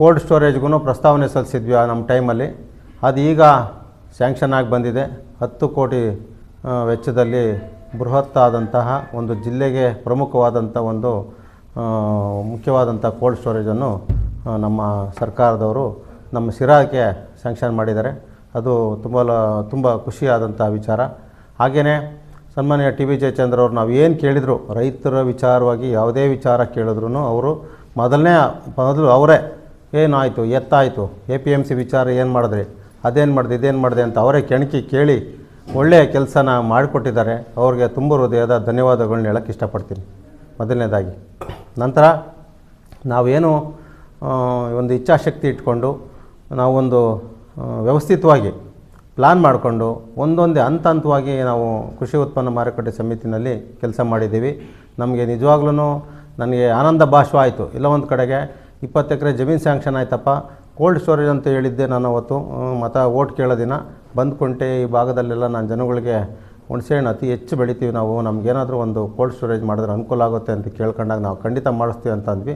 Cold ಸ್ಟೋರೇಜ್ಗೂ ಪ್ರಸ್ತಾವನೆ ಸಲ್ಲಿಸಿದ್ವಿ ಆ ನಮ್ಮ ಟೈಮಲ್ಲಿ. ಅದು ಈಗ ಸ್ಯಾಂಕ್ಷನ್ ಆಗಿ ಬಂದಿದೆ. ಹತ್ತು ಕೋಟಿ ವೆಚ್ಚದಲ್ಲಿ ಬೃಹತ್ತಾದಂತಹ ಒಂದು ಜಿಲ್ಲೆಗೆ ಪ್ರಮುಖವಾದಂಥ ಒಂದು ಮುಖ್ಯವಾದಂಥ ಕೋಲ್ಡ್ ಸ್ಟೋರೇಜನ್ನು ನಮ್ಮ ಸರ್ಕಾರದವರು ನಮ್ಮ ಶಿರಾಕ್ಕೆ ಸ್ಯಾಂಕ್ಷನ್ ಮಾಡಿದ್ದಾರೆ. ಅದು ತುಂಬ ತುಂಬ ಖುಷಿಯಾದಂಥ ವಿಚಾರ. ಹಾಗೆಯೇ ಸನ್ಮಾನ್ಯ ಟಿ ವಿ ಜಯಚಂದ್ರ ಅವರು ನಾವು ಏನು ಕೇಳಿದರು ರೈತರ ವಿಚಾರವಾಗಿ ಯಾವುದೇ ವಿಚಾರ ಕೇಳಿದ್ರು ಅವರು ಮೊದಲನೇ, ಮೊದಲು ಅವರೇ ಏನಾಯಿತು, ಎತ್ತಾಯಿತು? ಎ ಪಿ ಎಂ ಸಿ ವಿಚಾರ ಏನು ಮಾಡಿದ್ರಿ? ಅದೇನು ಮಾಡಿದೆ, ಇದೇನು ಮಾಡಿದೆ ಅಂತ ಅವರೇ ಕೆಣಕಿ ಕೇಳಿ ಒಳ್ಳೆಯ ಕೆಲಸನ ಮಾಡಿಕೊಟ್ಟಿದ್ದಾರೆ. ಅವ್ರಿಗೆ ತುಂಬ ಹೃದಯದ ಧನ್ಯವಾದಗಳನ್ನ ಹೇಳೋಕ್ಕೆ ಇಷ್ಟಪಡ್ತೀನಿ. ಮೊದಲನೇದಾಗಿ, ನಂತರ ನಾವೇನು ಒಂದು ಇಚ್ಛಾಶಕ್ತಿ ಇಟ್ಕೊಂಡು ನಾವೊಂದು ವ್ಯವಸ್ಥಿತವಾಗಿ ಪ್ಲಾನ್ ಮಾಡಿಕೊಂಡು ಒಂದೊಂದೇ ಹಂತ ಹಂತವಾಗಿ ನಾವು ಕೃಷಿ ಉತ್ಪನ್ನ ಮಾರುಕಟ್ಟೆ ಸಮಿತಿನಲ್ಲಿ ಕೆಲಸ ಮಾಡಿದ್ದೀವಿ. ನಮಗೆ ನಿಜವಾಗ್ಲೂ ನನಗೆ ಆನಂದ ಭಾಷೆ ಆಯಿತು. ಇಲ್ಲ ಒಂದು ಕಡೆಗೆ ಇಪ್ಪತ್ತು ಎಕರೆ ಜಮೀನು ಸ್ಯಾಂಕ್ಷನ್ ಆಯ್ತಪ್ಪ. ಕೋಲ್ಡ್ ಸ್ಟೋರೇಜ್ ಅಂತ ಹೇಳಿದ್ದೆ ನಾನು ಅವತ್ತು. ಮತ ಓಟ್ ಕೇಳೋ ದಿನ. ಬಂದ್ಕೊಂಡೆ ಈ ಭಾಗದಲ್ಲೆಲ್ಲ ನಾನು ಜನಗಳಿಗೆ ಹುಣಸೆಹಣ್ಣು ಅತಿ ಹೆಚ್ಚು ಬೆಳಿತೀವಿ ನಾವು. ನಮಗೇನಾದರೂ ಒಂದು ಕೋಲ್ಡ್ ಸ್ಟೋರೇಜ್ ಮಾಡಿದ್ರೆ ಅನುಕೂಲ ಆಗುತ್ತೆ ಅಂತ ಕೇಳ್ಕೊಂಡಾಗ ನಾವು ಖಂಡಿತ ಮಾಡಿಸ್ತೀವಿ ಅಂತ ಅಂದ್ವಿ.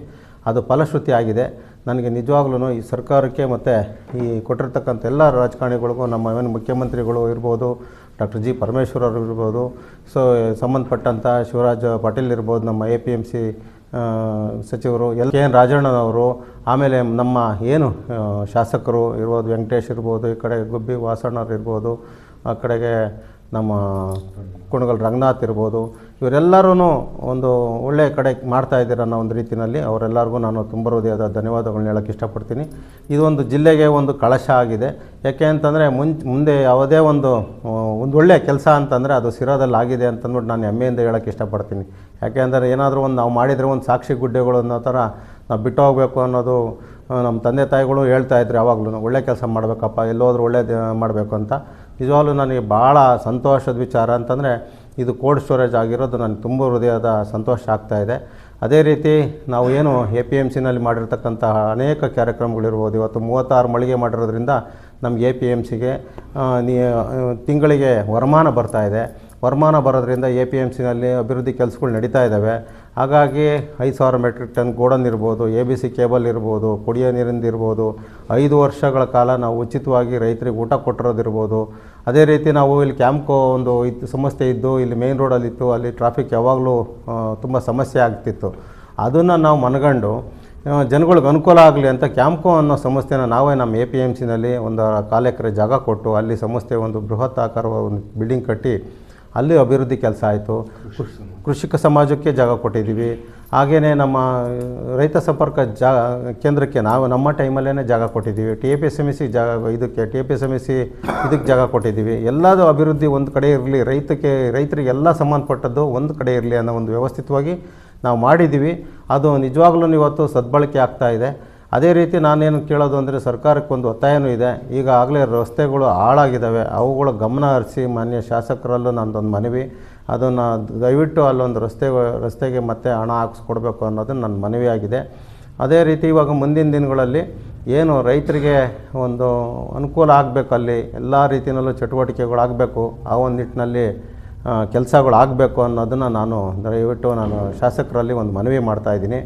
ಅದು ಫಲಶ್ರುತಿ ಆಗಿದೆ. ನನಗೆ ನಿಜವಾಗ್ಲೂ ಈ ಸರ್ಕಾರಕ್ಕೆ ಮತ್ತು ಈ ಕೊಟ್ಟಿರ್ತಕ್ಕಂಥ ಎಲ್ಲ ರಾಜಕಾರಣಿಗಳಿಗೂ, ನಮ್ಮ ಏನು ಮುಖ್ಯಮಂತ್ರಿಗಳು ಇರ್ಬೋದು, ಡಾಕ್ಟರ್ ಜಿ ಪರಮೇಶ್ವರ್ ಅವರು ಇರ್ಬೋದು, ಸೊ ಸಂಬಂಧಪಟ್ಟಂಥ ಶಿವರಾಜ್ ಪಾಟೀಲ್ ಇರ್ಬೋದು, ನಮ್ಮ ಎ ಪಿ ಎಂ ಸಿ ಸಚಿವರು ಎಲ್ ಕೆ ಎನ್ ರಾಜಣ್ಣನವರು, ಆಮೇಲೆ ನಮ್ಮ ಏನು ಶಾಸಕರು ಇರ್ಬೋದು, ವೆಂಕಟೇಶ್ ಇರ್ಬೋದು, ಈ ಕಡೆ ಗುಬ್ಬಿ ವಾಸಣ್ಣವ್ರು ಇರ್ಬೋದು, ಆ ಕಡೆಗೆ ನಮ್ಮ ಕುಣಗಲ್ ರಂಗನಾಥ್ ಇರ್ಬೋದು ಇವರೆಲ್ಲರೂ ಒಂದು ಒಳ್ಳೆಯ ಕಡೆ ಮಾಡ್ತಾ ಇದ್ದೀರ ಅನ್ನೋ ಒಂದು ರೀತಿಯಲ್ಲಿ ಅವರೆಲ್ಲರಿಗೂ ನಾನು ತುಂಬ ಹೃದಯದ ಧನ್ಯವಾದಗಳನ್ನ ಹೇಳೋಕ್ಕೆ ಇಷ್ಟಪಡ್ತೀನಿ. ಇದೊಂದು ಜಿಲ್ಲೆಗೆ ಒಂದು ಕಳಶ ಆಗಿದೆ. ಯಾಕೆ ಅಂತಂದರೆ ಮುಂಚೆ ಮುಂದೆ ಯಾವುದೇ ಒಂದು ಒಂದು ಒಳ್ಳೆಯ ಕೆಲಸ ಅಂತಂದರೆ ಅದು ಸಿರೋದಲ್ಲಿ ಆಗಿದೆ ಅಂತಂದ್ಬಿಟ್ಟು ನಾನು ಹೆಮ್ಮೆಯಿಂದ ಹೇಳೋಕ್ಕೆ ಇಷ್ಟಪಡ್ತೀನಿ. ಯಾಕೆ ಅಂದರೆ ಏನಾದರೂ ಒಂದು ನಾವು ಮಾಡಿದರೆ ಒಂದು ಸಾಕ್ಷಿ ಗುಡ್ಡೆಗಳು ಅನ್ನೋ ಥರ ನಾವು ಬಿಟ್ಟು ಹೋಗಬೇಕು ಅನ್ನೋದು ನಮ್ಮ ತಂದೆ ತಾಯಿಗಳು ಹೇಳ್ತಾ ಇದ್ರು ಯಾವಾಗಲೂ ಒಳ್ಳೆ ಕೆಲಸ ಮಾಡಬೇಕಪ್ಪ, ಎಲ್ಲೋದ್ರೂ ಒಳ್ಳೆ ಮಾಡಬೇಕು ಅಂತ. ನಿಜವಾಗ್ಲೂ ನನಗೆ ಭಾಳ ಸಂತೋಷದ ವಿಚಾರ ಅಂತಂದರೆ, ಇದು ಕೋಲ್ಡ್ ಸ್ಟೋರೇಜ್ ಆಗಿರೋದು ನನಗೆ ತುಂಬ ಹೃದಯದ ಸಂತೋಷ ಆಗ್ತಾ ಇದೆ. ಅದೇ ರೀತಿ ನಾವು ಏನು ಎ ಪಿ ಎಂ ಸಿನಲ್ಲಿ ಮಾಡಿರ್ತಕ್ಕಂತಹ ಅನೇಕ ಕಾರ್ಯಕ್ರಮಗಳಿರ್ಬೋದು. ಇವತ್ತು ಮೂವತ್ತಾರು ಮಳಿಗೆ ಮಾಡಿರೋದ್ರಿಂದ ನಮ್ಗೆ ಎ ಪಿ ಎಂ ಸಿಗೆ ತಿಂಗಳಿಗೆ ವರಮಾನ ಬರ್ತಾ ಇದೆ. ವರಮಾನ ಬರೋದ್ರಿಂದ ಎ ಪಿ ಎಂ ಸಿನಲ್ಲಿ ಅಭಿವೃದ್ಧಿ ಕೆಲಸಗಳು ನಡೀತಾ ಇದ್ದಾವೆ. ಹಾಗಾಗಿ ಐದು ಸಾವಿರ ಮೆಟ್ರಿಕ್ ಟನ್ ಗೋಡನ್ ಇರ್ಬೋದು ಎ ಬಿ ಸಿ ಕೇಬಲ್ ಇರ್ಬೋದು, ಕುಡಿಯೋ ನೀರಿಂದ ಇರ್ಬೋದು, ಐದು ವರ್ಷಗಳ ಕಾಲ ನಾವು ಉಚಿತವಾಗಿ ರೈತರಿಗೆ ಊಟ ಕೊಟ್ಟಿರೋದಿರ್ಬೋದು ಅದೇ ರೀತಿ ನಾವು ಇಲ್ಲಿ ಕ್ಯಾಂಪ್ಕೋ ಒಂದು ಇತ್ತು ಸಮಸ್ಯೆ ಇದ್ದು, ಇಲ್ಲಿ ಮೇನ್ ರೋಡಲ್ಲಿತ್ತು ಅಲ್ಲಿ ಟ್ರಾಫಿಕ್ ಯಾವಾಗಲೂ ತುಂಬ ಸಮಸ್ಯೆ ಆಗ್ತಿತ್ತು. ಅದನ್ನು ನಾವು ಮನಗಂಡು ಜನಗಳಿಗೆ ಅನುಕೂಲ ಆಗಲಿ ಅಂತ ಕ್ಯಾಂಪ್ಕೋ ಅನ್ನೋ ಸಂಸ್ಥೆನ ನಾವೇ ನಮ್ಮ ಎ ಪಿ ಎಂ ಸಿನಲ್ಲಿ ಒಂದು ಕಾಲು ಎಕರೆ ಜಾಗ ಕೊಟ್ಟು, ಅಲ್ಲಿ ಸಂಸ್ಥೆ ಒಂದು ಬೃಹತ್ ಆಕಾರದ ಒಂದು ಬಿಲ್ಡಿಂಗ್ ಕಟ್ಟಿ ಅಲ್ಲಿ ಅಭಿವೃದ್ಧಿ ಕೆಲಸ ಆಯಿತು. ಕೃಷಿಕ ಸಮಾಜಕ್ಕೆ ಜಾಗ ಕೊಟ್ಟಿದ್ದೀವಿ. ಹಾಗೆಯೇ ನಮ್ಮ ರೈತ ಸಂಪರ್ಕ ಜಾ, ಕೇಂದ್ರಕ್ಕೆ ನಾವು ನಮ್ಮ ಟೈಮಲ್ಲೇ ಜಾಗ ಕೊಟ್ಟಿದ್ದೀವಿ. T A P S M S C ಜಾಗ, ಇದಕ್ಕೆ T A P S M S C ಇದಕ್ಕೆ ಜಾಗ ಕೊಟ್ಟಿದ್ದೀವಿ. ಎಲ್ಲದೂ ಅಭಿವೃದ್ಧಿ ಒಂದು ಕಡೆ ಇರಲಿ, ರೈತಕ್ಕೆ ರೈತರಿಗೆ ಎಲ್ಲ ಸಂಬಂಧಪಟ್ಟದ್ದು ಒಂದು ಕಡೆ ಇರಲಿ ಅನ್ನೋ ಒಂದು ವ್ಯವಸ್ಥಿತವಾಗಿ ನಾವು ಮಾಡಿದ್ದೀವಿ. ಅದು ನಿಜವಾಗ್ಲೂ ಇವತ್ತು ಸದ್ಬಳಕೆ ಆಗ್ತಾ ಇದೆ. ಅದೇ ರೀತಿ ನಾನೇನು ಕೇಳೋದು ಅಂದರೆ ಸರ್ಕಾರಕ್ಕೆ ಒಂದು ಒತ್ತಾಯನೂ ಇದೆ. ಈಗಾಗಲೇ ರಸ್ತೆಗಳು ಹಾಳಾಗಿದ್ದಾವೆ. ಅವುಗಳ ಗಮನ ಹರಿಸಿ ಮಾನ್ಯ ಶಾಸಕರಲ್ಲೂ ನಂದೊಂದು ಮನವಿ. ಅದನ್ನು ದಯವಿಟ್ಟು ಅಲ್ಲೊಂದು ರಸ್ತೆ, ರಸ್ತೆಗೆ ಮತ್ತೆ ಹಣ ಹಾಕಿಸ್ಕೊಡ್ಬೇಕು ಅನ್ನೋದು ನನ್ನ ಮನವಿಯಾಗಿದೆ. ಅದೇ ರೀತಿ ಇವಾಗ ಮುಂದಿನ ದಿನಗಳಲ್ಲಿ ಏನು ರೈತರಿಗೆ ಒಂದು ಅನುಕೂಲ ಆಗಬೇಕು ಅಲ್ಲಿ ಎಲ್ಲ ರೀತಿಯಲ್ಲೂ ಚಟುವಟಿಕೆಗಳಾಗಬೇಕು ಆ ಒಂದು ನಿಟ್ಟಿನಲ್ಲಿ ಕೆಲಸಗಳು ಆಗಬೇಕು ಅನ್ನೋದನ್ನು ನಾನು ದಯವಿಟ್ಟು ನಾನು ಶಾಸಕರಲ್ಲಿ ಒಂದು ಮನವಿ ಮಾಡ್ತಾಯಿದ್ದೀನಿ